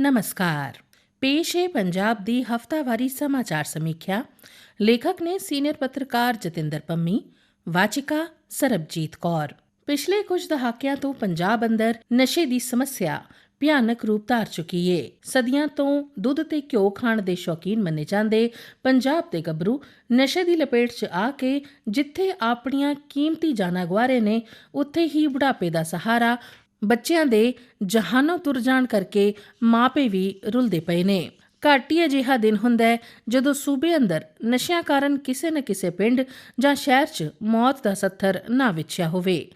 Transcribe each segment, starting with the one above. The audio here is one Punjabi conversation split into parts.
ਨਮਸਕਾਰ ਪੇਸ਼ ਹੈ ਪੰਜਾਬ ਦੀ ਹਫਤਾਵਾਰੀ ਸਮਾਚਾਰ ਸਮੀਖਿਆ ਲੇਖਕ ਨੇ ਸੀਨੀਅਰ ਪੱਤਰਕਾਰ ਜਤਿੰਦਰ ਪੰਮੀ ਵਾਚਿਕਾ ਸਰਬਜੀਤ ਕੌਰ ਪਿਛਲੇ ਕੁਝ ਦਹਾਕਿਆਂ ਤੋਂ ਪੰਜਾਬ ਅੰਦਰ ਨਸ਼ੇ ਦੀ ਸਮੱਸਿਆ ਭਿਆਨਕ ਰੂਪ ਧਾਰ ਚੁੱਕੀ ਏ ਸਦੀਆਂ ਤੋਂ ਦੁੱਧ ਤੇ ਘਿਓ ਖਾਣ ਦੇ ਸ਼ੌਕੀਨ ਮੰਨੇ ਜਾਂਦੇ ਪੰਜਾਬ ਦੇ ਗੱਭਰੂ ਨਸ਼ੇ ਦੀ ਲਪੇਟ 'ਚ ਆ ਕੇ ਜਿੱਥੇ ਆਪਣੀਆਂ ਕੀਮਤੀ ਜਾਨਾਂ ਗਵਾਰੇ ਨੇ ਉੱਥੇ ਹੀ ਬੁਢਾਪੇ ਦਾ ਸਹਾਰਾ ਬੱਚਿਆਂ ਦੇ ਜਹਾਨੋਂ ਤੁਰ ਜਾਣ ਕਰਕੇ ਮਾਪੇ ਵੀ ਰੁਲਦੇ ਪਏ ਨੇ। ਘਾਟੀ ਅਜਿਹਾ ਦਿਨ ਹੁੰਦਾ ਹੈ ਜਦੋਂ ਸੂਬੇ ਅੰਦਰ ਨਸ਼ਿਆਂ ਕਾਰਨ ਕਿਸੇ ਨਾ ਕਿਸੇ ਪਿੰਡ ਜਾਂ ਸ਼ਹਿਰ 'ਚ ਮੌਤ ਦਾ ਸੱਥਰ ਨਾ ਵਿਛਿਆ ਹੋਵੇ।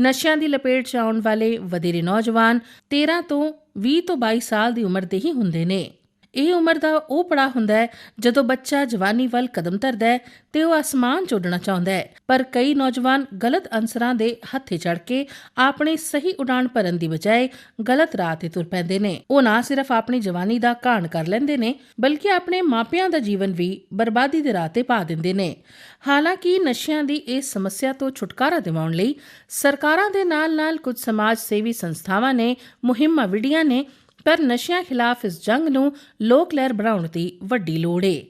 ਨਸ਼ਿਆਂ ਦੀ ਲਪੇਟ 'ਚ ਆਉਣ ਵਾਲੇ ਵਧੇਰੇ ਨੌਜਵਾਨ 13 ਤੋਂ 20 ਤੋਂ 22 ਸਾਲ ਦੀ ਉਮਰ ਦੇ ਹੀ ਹੁੰਦੇ ਨੇ। ਇਹ ਉਮਰ ਦਾ ਉਹ ਪੜਾ ਹੁੰਦਾ ਹੈ ਜਦੋਂ ਬੱਚਾ ਜਵਾਨੀ ਵੱਲ ਕਦਮ ਧਰਦਾ ਹੈ ਤੇ ਉਹ ਅਸਮਾਨ 'ਚ ਚਾਹੁੰਦਾ ਹੈ। ਪਰ ਕਈ ਨੌਜਵਾਨ ਗਲਤ ਅਨਸਰਾਂ ਦੇ ਹੱਥੇ ਚੜ ਕੇ ਆਪਣੀ ਸਹੀ ਉਡਾਨ ਭਰਨ ਦੀ ਬਜਾਏ ਗਲਤ ਰਾਹ ਤੇ ਤੁਰ ਪੈਂਦੇ ਨੇ। ਉਹ ਨਾ ਸਿਰਫ ਆਪਣੀ ਜਵਾਨੀ ਦਾ ਘਾਣ ਕਰ ਲੈਂਦੇ ਨੇ, ਬਲਕਿ ਆਪਣੇ ਮਾਪਿਆਂ ਦਾ ਜੀਵਨ ਵੀ ਬਰਬਾਦੀ ਦੇ ਰਾਹ ਤੇ ਪਾ ਦਿੰਦੇ ਨੇ। ਹਾਲਾਂਕਿ ਨਸ਼ਿਆਂ ਦੀ ਇਸ ਸਮੱਸਿਆ ਤੋਂ ਛੁਟਕਾਰਾ ਦਿਵਾਉਣ ਲਈ ਸਰਕਾਰਾਂ ਦੇ ਨਾਲ-ਨਾਲ ਕੁਝ ਸਮਾਜ ਸੇਵੀ ਸੰਸਥਾਵਾਂ ਨੇ, ਮੁਹਿੰਮਾਂ ਵਿੱਢੀਆਂ ਨੇ ਪਰ ਨਸ਼ਿਆਂ ਖਿਲਾਫ ਇਸ ਜੰਗ ਨੂੰ ਲੋਕ ਲਹਿਰ ਬਣਾਉਣ ਦੀ ਵੱਡੀ ਲੋੜ ਏ।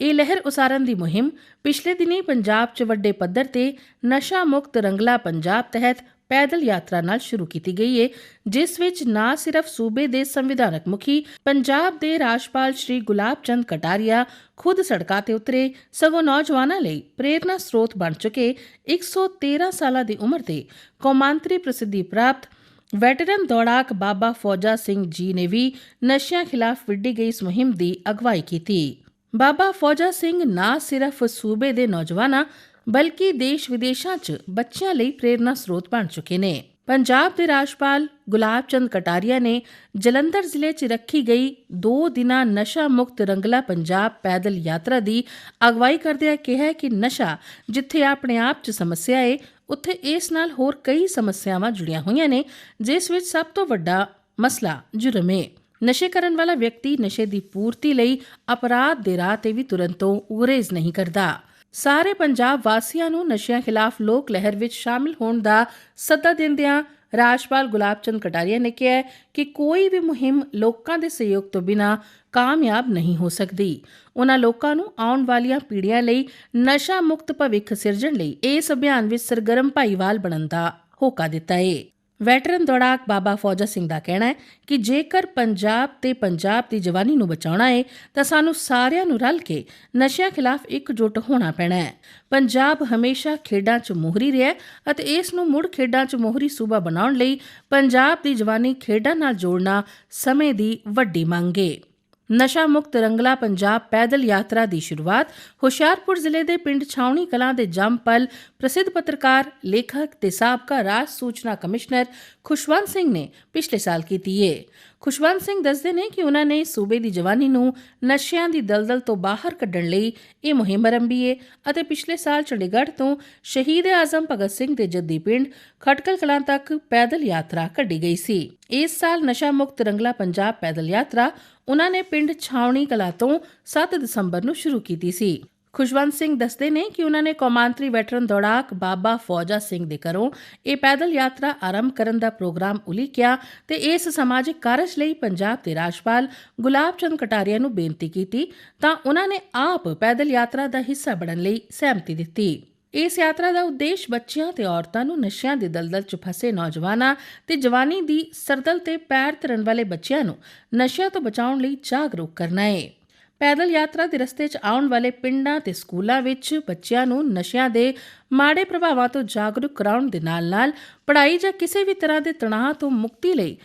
ਇਹ ਲਹਿਰ ਉਸਾਰਨ ਦੀ ਮੁਹਿੰਮ ਪਿਛਲੇ ਦਿਨੀ ਪੰਜਾਬ 'ਚ ਵੱਡੇ ਪੱਧਰ ਤੇ ਨਸ਼ਾ ਮੁਕਤ ਰੰਗਲਾ ਪੰਜਾਬ ਤਹਿਤ ਪੈਦਲ ਯਾਤਰਾ ਨਾਲ ਸ਼ੁਰੂ ਕੀਤੀ ਗਈ ਏ, ਜਿਸ ਵਿੱਚ ਨਾ ਸਿਰਫ ਸੂਬੇ ਦੇ ਸੰਵਿਧਾਨਕ ਮੁਖੀ ਪੰਜਾਬ ਦੇ ਰਾਜਪਾਲ ਸ਼੍ਰੀ ਗੁਲਾਬ ਚੰਦ ਕਟਾਰੀਆ ਖੁਦ ਸੜਕਾਂ ਤੇ ਉਤਰੇ, ਸਗੋਂ ਨੌਜਵਾਨਾਂ ਲਈ ਪ੍ਰੇਰਨਾ ਸਰੋਤ ਬਣ ਚੁੱਕੇ 113 ਸਾਲਾਂ ਦੀ ਉਮਰ ਦੇ ਕੌਮਾਂਤਰੀ ਪ੍ਰਸਿੱਧੀ ਪ੍ਰਾਪਤ ਵੈਟਰਨ ਦੌੜਾਕ ਬਾਬਾ ਫੌਜਾ ਸਿੰਘ ਜੀ ਨੇ ਵੀ ਨਸ਼ਿਆਂ ਖਿਲਾਫ ਵਿੱਢੀ ਗਈ ਇਸ ਮੁਹਿੰਮ ਦੀ ਅਗਵਾਈ ਕੀਤੀ। ਬਾਬਾ ਫੌਜਾ ਸਿੰਘ ਨਾ ਸਿਰਫ ਸੂਬੇ ਦੇ ਨੌਜਵਾਨਾਂ, ਬਲਕਿ ਦੇਸ਼ ਵਿਦੇਸ਼ਾਂ 'ਚ ਬੱਚਿਆਂ ਲਈ ਪ੍ਰੇਰਨਾ ਸਰੋਤ ਬਣ ਚੁੱਕੇ ਨੇ। ਪੰਜਾਬ ਦੇ ਰਾਜਪਾਲ ਗੁਲਾਬ ਚੰਦ ਕਟਾਰੀਆ ਨੇ ਜਲੰਧਰ ਜ਼ਿਲ੍ਹੇ 'ਚ ਰੱਖੀ ਗਈ 2 ਦਿਨਾਂ ਨਸ਼ਾ ਮੁਕਤ ਰੰਗਲਾ ਪੰਜਾਬ ਪੈਦਲ ਯਾਤਰਾ ਦੀ ਅਗਵਾਈ ਕਰਦਿਆਂ ਕਿਹਾ ਕਿ ਨਸ਼ਾ ਜਿੱਥੇ ਆਪਣੇ ਆਪ 'ਚ ਸਮੱਸਿਆ ਏ ਉੱਥੇ ਇਸ ਨਾਲ ਹੋਰ ਕਈ ਸਮੱਸਿਆਵਾਂ ਜੁੜੀਆਂ ਹੋਈਆਂ ਨੇ, ਜਿਸ ਵਿੱਚ ਸਭ ਤੋਂ ਵੱਡਾ ਮਸਲਾ ਜੁਰਮ ਏ। ਨਸ਼ੇ ਕਰਨ ਵਾਲਾ ਵਿਅਕਤੀ ਨਸ਼ੇ ਦੀ ਪੂਰਤੀ ਲਈ ਅਪਰਾਧ ਦੇ ਰਾਹ ਤੇ ਵੀ ਤੁਰੰਤ ਤੋਂ ਗੁਰੇਜ਼ ਨਹੀਂ ਕਰਦਾ। ਸਾਰੇ ਪੰਜਾਬ ਵਾਸੀਆਂ ਨੂੰ ਨਸ਼ਿਆਂ ਖਿਲਾਫ ਲੋਕ ਲਹਿਰ ਵਿੱਚ ਸ਼ਾਮਿਲ ਹੋਣ ਦਾ ਸੱਦਾ ਦਿੰਦਿਆਂ ਰਾਜਪਾਲ ਗੁਲਾਬ ਚੰਦ ਕਟਾਰੀਆ ਨੇ ਕਿਹਾ ਕਿ ਕੋਈ ਵੀ ਮੁਹਿੰਮ ਲੋਕਾਂ ਦੇ ਸਹਿਯੋਗ ਤੋਂ ਬਿਨਾ ਕਾਮਯਾਬ ਨਹੀਂ ਹੋ ਸਕਦੀ। ਉਹਨਾਂ ਲੋਕਾਂ ਨੂੰ ਆਉਣ ਵਾਲੀਆਂ ਪੀੜ੍ਹੀਆਂ ਲਈ ਨਸ਼ਾ ਮੁਕਤ ਭਵਿੱਖ ਸਿਰਜਣ ਲਈ ਇਸ ਅਭਿਆਨ ਵਿੱਚ ਸਰਗਰਮ ਭਾਈਵਾਲ ਬਣਨ ਦਾ ਹੋਕਾ ਦਿੱਤਾ ਹੈ ਵੈਟਰਨ ਦੌੜਾਕ ਬਾਬਾ ਫੌਜਾ ਸਿੰਘ ਦਾ ਕਹਿਣਾ ਹੈ ਕਿ ਜੇਕਰ ਪੰਜਾਬ ਤੇ ਪੰਜਾਬ ਦੀ ਜਵਾਨੀ ਨੂੰ ਬਚਾਉਣਾ ਹੈ, ਤਾਂ ਸਾਨੂੰ ਸਾਰਿਆਂ ਨੂੰ ਰਲ ਕੇ ਨਸ਼ਿਆਂ ਖਿਲਾਫ ਇਕਜੁੱਟ ਹੋਣਾ ਪੈਣਾ ਹੈ। ਪੰਜਾਬ ਹਮੇਸ਼ਾ ਖੇਡਾਂ 'ਚ ਮੋਹਰੀ ਰਿਹਾ ਅਤੇ ਇਸ ਨੂੰ ਮੁੜ ਖੇਡਾਂ 'ਚ ਮੋਹਰੀ ਸੂਬਾ ਬਣਾਉਣ ਲਈ ਪੰਜਾਬ ਦੀ ਜਵਾਨੀ ਖੇਡਾਂ ਨਾਲ ਜੋੜਨਾ ਸਮੇਂ ਦੀ ਵੱਡੀ ਮੰਗ ਹੈ ਨਸ਼ਾ ਮੁਕਤ ਰੰਗਲਾ ਪੰਜਾਬ ਪੈਦਲ ਯਾਤਰਾ ਦੀ ਸ਼ੁਰੂਆਤ, ਹੁਸ਼ਿਆਰਪੁਰ ਜ਼ਿਲ੍ਹੇ ਦੇ ਪਿੰਡ ਛਾਉਣੀ ਕਲਾਂ ਦੇ ਜੰਮਪਲ ਪ੍ਰਸਿੱਧ ਪੱਤਰਕਾਰ, ਲੇਖਕ ਤੇ ਸਾਬਕਾ ਰਾਜ ਸੂਚਨਾ ਕਮਿਸ਼ਨਰ ਖੁਸ਼ਵੰਤ ਸਿੰਘ ਨੇ ਪਿਛਲੇ ਸਾਲ ਕੀਤੀ ਹੈ ਖੁਸ਼ਵੰਤ ਸਿੰਘ ਦੱਸਦੇ ਨੇ ਕਿ ਉਹਨਾਂ ਨੇ ਸੂਬੇ ਦੀ ਜਵਾਨੀ ਨੂੰ ਨਸ਼ਿਆਂ ਦੀ ਦਲਦਲ ਤੋਂ ਬਾਹਰ ਕੱਢਣ ਲਈ ਇਹ ਮੁਹਿੰਮ ਆਰੰਭੀ ਏ ਅਤੇ ਪਿਛਲੇ ਸਾਲ ਚੰਡੀਗੜ੍ਹ ਤੋਂ ਸ਼ਹੀਦ ਆਜ਼ਮ ਭਗਤ ਸਿੰਘ ਦੇ ਜੱਦੀ ਪਿੰਡ ਖਟਕਲ ਕਲਾਂ ਤੱਕ ਪੈਦਲ ਯਾਤਰਾ ਕੱਢੀ ਗਈ ਸੀ। ਇਸ ਸਾਲ ਨਸ਼ਾ ਮੁਕਤ ਰੰਗਲਾ ਪੰਜਾਬ ਪੈਦਲ ਯਾਤਰਾ ਉਹਨਾਂ ਨੇ ਪਿੰਡ ਛਾਉਣੀ ਕਲਾ ਤੋਂ 7 ਦਸੰਬਰ ਨੂੰ ਸ਼ੁਰੂ ਕੀਤੀ ਸੀ। ਖੁਸ਼ਵੰਤ ਸਿੰਘ ਦੱਸਦੇ ਨੇ ਕਿ ਉਹਨਾਂ ਨੇ ਕੌਮਾਂਤਰੀ ਵੈਟਰਨ ਦੌੜਾਕ ਬਾਬਾ ਫੌਜਾ ਸਿੰਘ ਦੇ ਘਰੋਂ ਇਹ ਪੈਦਲ ਯਾਤਰਾ ਆਰੰਭ ਕਰਨ ਦਾ ਪ੍ਰੋਗਰਾਮ ਉਲੀਕਿਆ ਤੇ ਇਸ ਸਮਾਜਿਕ ਕਾਰਜ ਲਈ ਪੰਜਾਬ ਦੇ ਰਾਜਪਾਲ ਗੁਲਾਬ ਚੰਦ ਕਟਾਰੀਆ ਨੂੰ ਬੇਨਤੀ ਕੀਤੀ ਤਾਂ ਉਹਨਾਂ ਨੇ ਆਪ ਪੈਦਲ ਯਾਤਰਾ ਦਾ ਹਿੱਸਾ ਬਣਨ ਲਈ ਸਹਿਮਤੀ ਦਿੱਤੀ। ਇਸ ਯਾਤਰਾ ਦਾ ਉਦੇਸ਼ ਬੱਚਿਆਂ ਤੇ ਔਰਤਾਂ ਨੂੰ ਨਸ਼ਿਆਂ ਦੇ ਦਲਦਲ 'ਚ ਫਸੇ ਨੌਜਵਾਨਾਂ ਤੇ ਜਵਾਨੀ ਦੀ ਸਰਦਲ ਤੇ ਪੈਰ ਧਰਨ ਵਾਲੇ ਬੱਚਿਆਂ ਨੂੰ ਨਸ਼ਿਆਂ ਤੋਂ ਬਚਾਉਣ ਲਈ ਜਾਗਰੂਕ ਕਰਨਾ ਹੈ ਪੈਦਲ ਯਾਤਰਾ ਦੇ ਰਸਤੇ 'ਚ ਆਉਣ ਵਾਲੇ ਪਿੰਡਾਂ ਤੇ ਸਕੂਲਾਂ ਵਿੱਚ ਬੱਚਿਆਂ ਨੂੰ ਨਸ਼ਿਆਂ ਦੇ ਮਾੜੇ ਪ੍ਰਭਾਵਾਂ ਤੋਂ ਜਾਗਰੂਕ ਕਰਾਉਣ ਦੇ ਨਾਲ-ਨਾਲ ਪੜ੍ਹਾਈ ਜਾਂ ਕਿਸੇ ਵੀ ਤਰ੍ਹਾਂ ਦੇ ਤਣਾਅ ਤੋਂ ਮੁਕਤੀ ਲਈ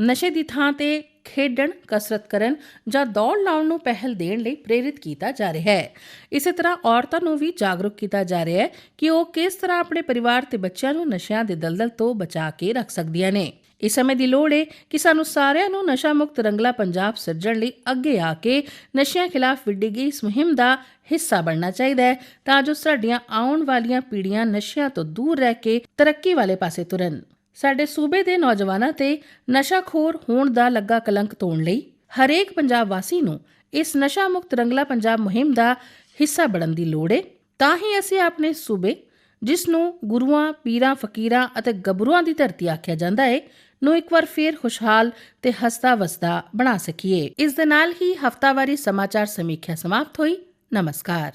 ਨਸ਼ੇ ਦੀ ਥਾਂ ਤੇ ਖੇਡਣ, ਕਸਰਤ ਕਰਨ ਜਾਂ ਦੌੜ ਲਾਉਣ ਨੂੰ ਪਹਿਲ ਦੇਣ ਲਈ ਪ੍ਰੇਰਿਤ ਕੀਤਾ ਜਾ ਰਿਹਾ ਹੈ। ਇਸੇ ਤਰ੍ਹਾਂ ਔਰਤਾਂ ਨੂੰ ਵੀ ਜਾਗਰੂਕ ਕੀਤਾ ਜਾ ਰਿਹਾ ਹੈ ਕਿ ਉਹ ਕਿਸ ਤਰ੍ਹਾਂ ਆਪਣੇ ਪਰਿਵਾਰ ਤੇ ਬੱਚਿਆਂ ਨੂੰ ਨਸ਼ਿਆਂ ਦੇ ਦਲਦਲ ਤੋਂ ਬਚਾ ਕੇ ਰੱਖ ਸਕਦੀਆਂ ਨੇ। ਇਸ ਸਮੇਂ ਦੀ ਲੋੜ ਹੈ ਕਿ ਸਾਨੂੰ ਸਾਰਿਆਂ ਨੂੰ ਨਸ਼ਾ ਮੁਕਤ ਰੰਗਲਾ ਪੰਜਾਬ ਸਿਰਜਣ ਲਈ ਅੱਗੇ ਆ ਕੇ ਨਸ਼ਿਆਂ ਖਿਲਾਫ ਵਿੱਢੀ ਗਈ ਇਸ ਮੁਹਿੰਮ ਦਾ ਹਿੱਸਾ ਬਣਨਾ ਚਾਹੀਦਾ ਹੈ ਤਾਂ ਜੋ ਸਾਡੀਆਂ ਆਉਣ ਵਾਲੀਆਂ ਪੀੜ੍ਹੀਆਂ ਨਸ਼ਿਆਂ ਤੋਂ ਦੂਰ ਰਹਿ ਕੇ ਤਰੱਕੀ ਵਾਲੇ ਪਾਸੇ ਤੁਰਨ। ਸਾਡੇ ਸੂਬੇ ਦੇ ਨੌਜਵਾਨਾਂ ਤੇ ਨਸ਼ਾਖੋਰ ਹੋਣ ਦਾ ਲੱਗਾ ਕਲੰਕ ਤੋੜਨ ਲਈ ਹਰੇਕ ਪੰਜਾਬ ਵਾਸੀ ਨੂੰ ਇਸ ਨਸ਼ਾ ਮੁਕਤ ਰੰਗਲਾ ਪੰਜਾਬ ਮੁਹਿੰਮ ਦਾ ਹਿੱਸਾ ਬਣਨ ਦੀ ਲੋੜ ਹੈ ਤਾਂ ਹੀ ਅਸੀਂ ਆਪਣੇ ਸੂਬੇ, ਜਿਸ ਨੂੰ ਗੁਰੂਆਂ, ਪੀਰਾਂ, ਫਕੀਰਾਂ ਅਤੇ ਗੱਭਰੂਆਂ ਦੀ ਧਰਤੀ ਆਖਿਆ ਜਾਂਦਾ ਹੈ ਨੂੰ ਇੱਕ ਵਾਰ ਫੇਰ ਖੁਸ਼ਹਾਲ ਤੇ ਹੱਸਦਾ ਵਸਦਾ ਬਣਾ ਸਕੀਏ। ਇਸ ਦੇ ਨਾਲ ਹੀ ਹਫਤਾਵਾਰੀ ਸਮਾਚਾਰ ਸਮੀਖਿਆ ਸਮਾਪਤ ਹੋਈ। ਨਮਸਕਾਰ।